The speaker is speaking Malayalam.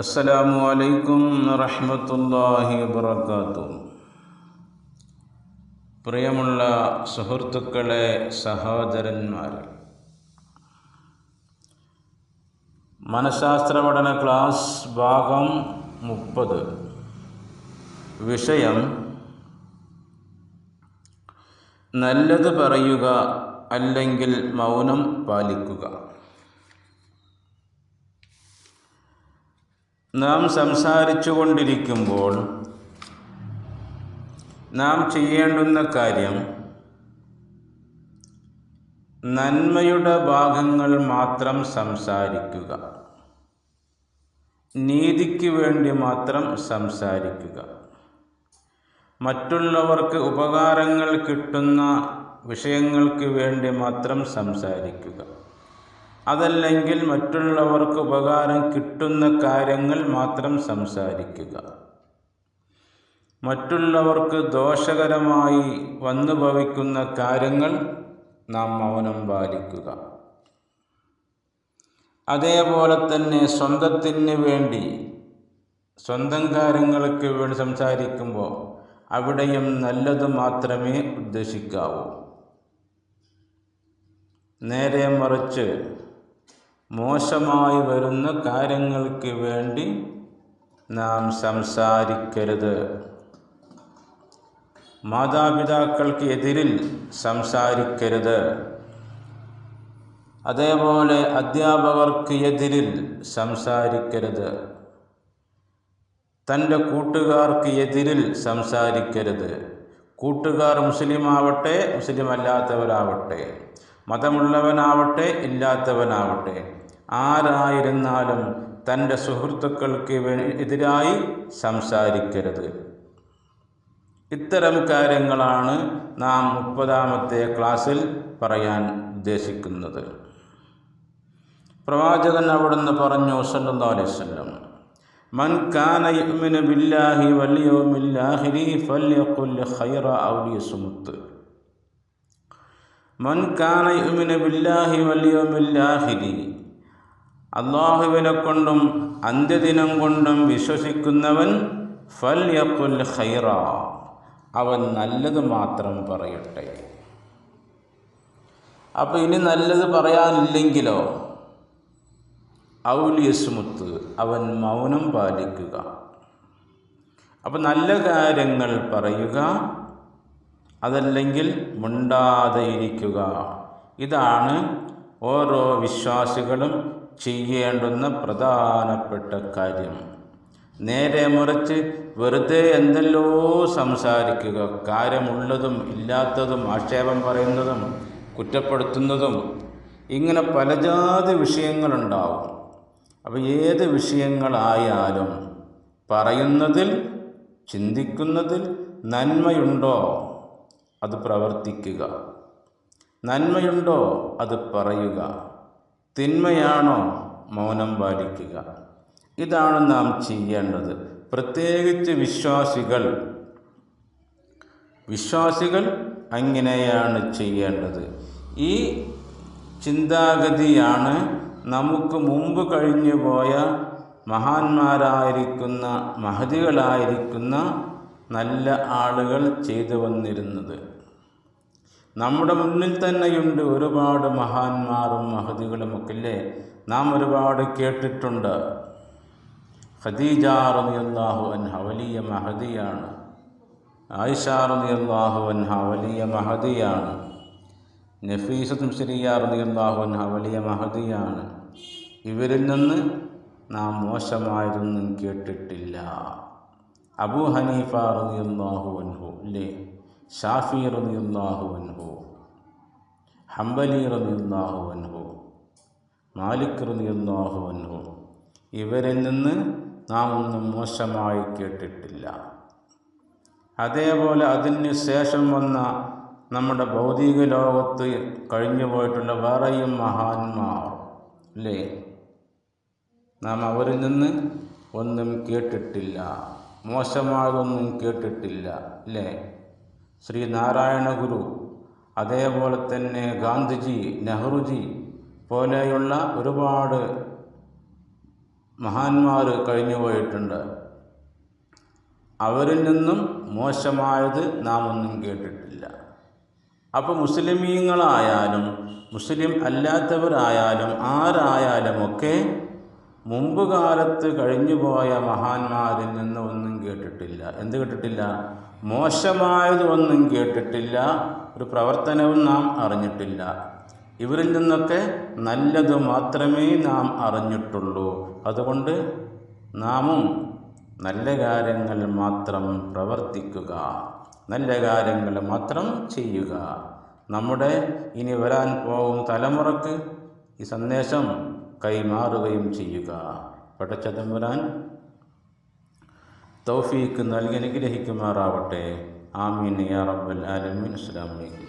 അസ്സലാമു അലൈക്കും റഹ്മത്തുള്ളാഹി വബറകാത്തു പ്രിയമുള്ള സുഹൃത്തുക്കളെ സഹോദരന്മാരെ മനഃശാസ്ത്ര പഠന ക്ലാസ് ഭാഗം മുപ്പത്. വിഷയം നല്ലത് പറയുക അല്ലെങ്കിൽ മൗനം പാലിക്കുക. നാം സംസാരിച്ചു കൊണ്ടിരിക്കുമ്പോൾ നാം ചെയ്യേണ്ടുന്ന കാര്യം നന്മയുടെ ഭാഗങ്ങൾ മാത്രം സംസാരിക്കുക. നീതിക്ക് വേണ്ടി മാത്രം സംസാരിക്കുക. മറ്റുള്ളവർക്ക് ഉപകാരങ്ങൾ കിട്ടുന്ന വിഷയങ്ങൾക്ക് വേണ്ടി മാത്രം സംസാരിക്കുക. അതല്ലെങ്കിൽ മറ്റുള്ളവർക്ക് ഉപകാരം കിട്ടുന്ന കാര്യങ്ങൾ മാത്രം സംസാരിക്കുക. മറ്റുള്ളവർക്ക് ദോഷകരമായി വന്നു ഭവിക്കുന്ന കാര്യങ്ങൾ നാം മൗനം പാലിക്കുക. അതേപോലെ തന്നെ സ്വന്തത്തിന് വേണ്ടി സ്വന്തം കാര്യങ്ങൾക്ക് വേണ്ടി സംസാരിക്കുമ്പോൾ അവിടെയും നല്ലത് മാത്രമേ ഉദ്ദേശിക്കാവൂ. നേരെ മറിച്ച് മോശമായി വരുന്ന കാര്യങ്ങൾക്ക് വേണ്ടി നാം സംസാരിക്കരുത്. മാതാപിതാക്കൾക്ക് എതിരിൽ സംസാരിക്കരുത്. അതേപോലെ അധ്യാപകർക്ക് എതിരിൽ സംസാരിക്കരുത്. തന്റെ കൂട്ടുകാർക്ക് എതിരിൽ സംസാരിക്കരുത്. കൂട്ടുകാർ മുസ്ലിം ആവട്ടെ മുസ്ലിം അല്ലാത്തവരാവട്ടെ മതമുള്ളവനാവട്ടെ ഇല്ലാത്തവനാവട്ടെ. ആരായിരുന്നാലും തന്റെ സുഹൃത്തുക്കൾക്ക് എതിരായി സംസാരിക്കരുത്. ഇത്തരം കാര്യങ്ങളാണ് നാം മുപ്പതാമത്തെ ക്ലാസ്സിൽ പറയാൻ ഉദ്ദേശിക്കുന്നത്. പ്രവാചകൻ അവിടുന്ന് പറഞ്ഞു സല്ലല്ലാഹു അലൈഹി വസല്ലം മൻ കാന യുഅ്മിനു ബില്ലാഹി വൽ യൗമിൽ ആഖിരി ഫല്യഖുൽ ഖൈറ ഔ ലിയസ്മുത്ത്. മൻ കാന യുഅ്മിനു ബില്ലാഹി വൽ യൗമിൽ ആഖിരി അള്ളാഹുവിനെ കൊണ്ടും അന്ത്യദിനം കൊണ്ടും വിശ്വസിക്കുന്നവൻ ഫൽ ഫല്യഖുൽ ഖൈറ. അവൻ നല്ലത് മാത്രം പറയട്ടെ. അപ്പോൾ ഇനി നല്ലത് പറയാനില്ലെങ്കിലോ? ഔലിയസ്മുത്ത് അവൻ മൗനം പാലിക്കുക. അപ്പം നല്ല കാര്യങ്ങൾ പറയുക അതല്ലെങ്കിൽ മുണ്ടാതെ ഇരിക്കുക. ഇതാണ് ഓരോ വിശ്വാസികളും ചെയ്യേണ്ടുന്ന പ്രധാനപ്പെട്ട കാര്യം. നേരെ മറിച്ച് വെറുതെ എന്തെല്ലോ സംസാരിക്കുക കാര്യമുള്ളതും ഇല്ലാത്തതും ആക്ഷേപം പറയുന്നതും കുറ്റപ്പെടുത്തുന്നതും ഇങ്ങനെ പലജാതി വിഷയങ്ങളുണ്ടാവും. അപ്പോൾ ഏത് വിഷയങ്ങളായാലും പറയുന്നതിൽ ചിന്തിക്കുന്നതിൽ നന്മയുണ്ടോ? അത് പ്രവർത്തിക്കുക. നന്മയുണ്ടോ അത് പറയുക. തിന്മയാണോ മൗനം പാലിക്കുക. ഇതാണ് നാം ചെയ്യേണ്ടത്. പ്രത്യേകിച്ച് വിശ്വാസികൾ. വിശ്വാസികൾ അങ്ങനെയാണ് ചെയ്യേണ്ടത്. ഈ ചിന്താഗതിയാണ് നമുക്ക് മുമ്പ് കഴിഞ്ഞു പോയ മഹാന്മാരായിരിക്കുന്ന മഹതികളായിരിക്കുന്ന നല്ല ആളുകൾ ചെയ്തു വന്നിരുന്നത്. നമ്മുടെ മുന്നിൽ തന്നെയുണ്ട് ഒരുപാട് മഹാന്മാരും മഹതികളുമൊക്കെ അല്ലേ നാം ഒരുപാട് കേട്ടിട്ടുണ്ട്. ഖദീജ റളിയല്ലാഹു അൻഹ വലിയ മഹദിയാണ് ആയിഷ റളിയല്ലാഹു അൻഹ വലിയ മഹദിയാണ് നഫീസത്ത് മുസ്ലിയ റളിയല്ലാഹു അൻഹ വലിയ ഇവരിൽ നിന്ന് നാം മോശമായതൊന്നും കേട്ടിട്ടില്ല. അബൂ ഹനീഫ റളിയല്ലാഹു അൻഹു അല്ലേ? ഷാഫി റതിയുല്ലാഹുവൻഹു ഹംബലി റതിയുല്ലാഹുവൻഹു മാലിക് റതിയുല്ലാഹുവൻഹു ഇവരിൽ നിന്ന് നാം ഒന്നും മോശമായി കേട്ടിട്ടില്ല. അതേപോലെ അതിന് ശേഷം വന്ന നമ്മുടെ ഭൗതിക ലോകത്ത് കഴിഞ്ഞു പോയിട്ടുള്ള വേറെയും മഹാന്മാർ അല്ലേ? നാം അവരിൽ നിന്ന് ഒന്നും കേട്ടിട്ടില്ല മോശമായതൊന്നും കേട്ടിട്ടില്ല അല്ലേ? ശ്രീ നാരായണ ഗുരു അതേപോലെ തന്നെ ഗാന്ധിജി നെഹ്റുജി പോലെയുള്ള ഒരുപാട് മഹാന്മാർ കഴിഞ്ഞുപോയിട്ടുണ്ട്. അവരിൽ നിന്നും മോശമായത് നാം ഒന്നും കേട്ടിട്ടില്ല. അപ്പോൾ മുസ്ലിമീങ്ങളായാലും മുസ്ലിം അല്ലാത്തവരായാലും ആരായാലുമൊക്കെ മുമ്പ് കാലത്ത് കഴിഞ്ഞുപോയ മഹാന്മാരിൽ നിന്ന് ഒന്നും കേട്ടിട്ടില്ല. എന്ത് കേട്ടിട്ടില്ല? മോശമായത് ഒന്നും കേട്ടിട്ടില്ല ഒരു പ്രവർത്തനവും നാം അറിഞ്ഞിട്ടില്ല. ഇവരിൽ നിന്നൊക്കെ നല്ലത് മാത്രമേ നാം അറിഞ്ഞിട്ടുള്ളൂ. അതുകൊണ്ട് നാമും നല്ല കാര്യങ്ങൾ മാത്രം പ്രവർത്തിക്കുക. നല്ല കാര്യങ്ങൾ മാത്രം ചെയ്യുക. നമ്മുടെ ഇനി വരാൻ പോകും തലമുറയ്ക്ക് ഈ സന്ദേശം കൈമാറുകയും ചെയ്യുക. പടച്ചതമ്പുരാൻ തൗഫീക്ക് നൽകി അനുഗ്രഹിക്കുമാറാവട്ടെ. ആമീൻ. യാ റബ്ബൽ ആലമീൻ. അസ്സലാമു അലൈക്കും.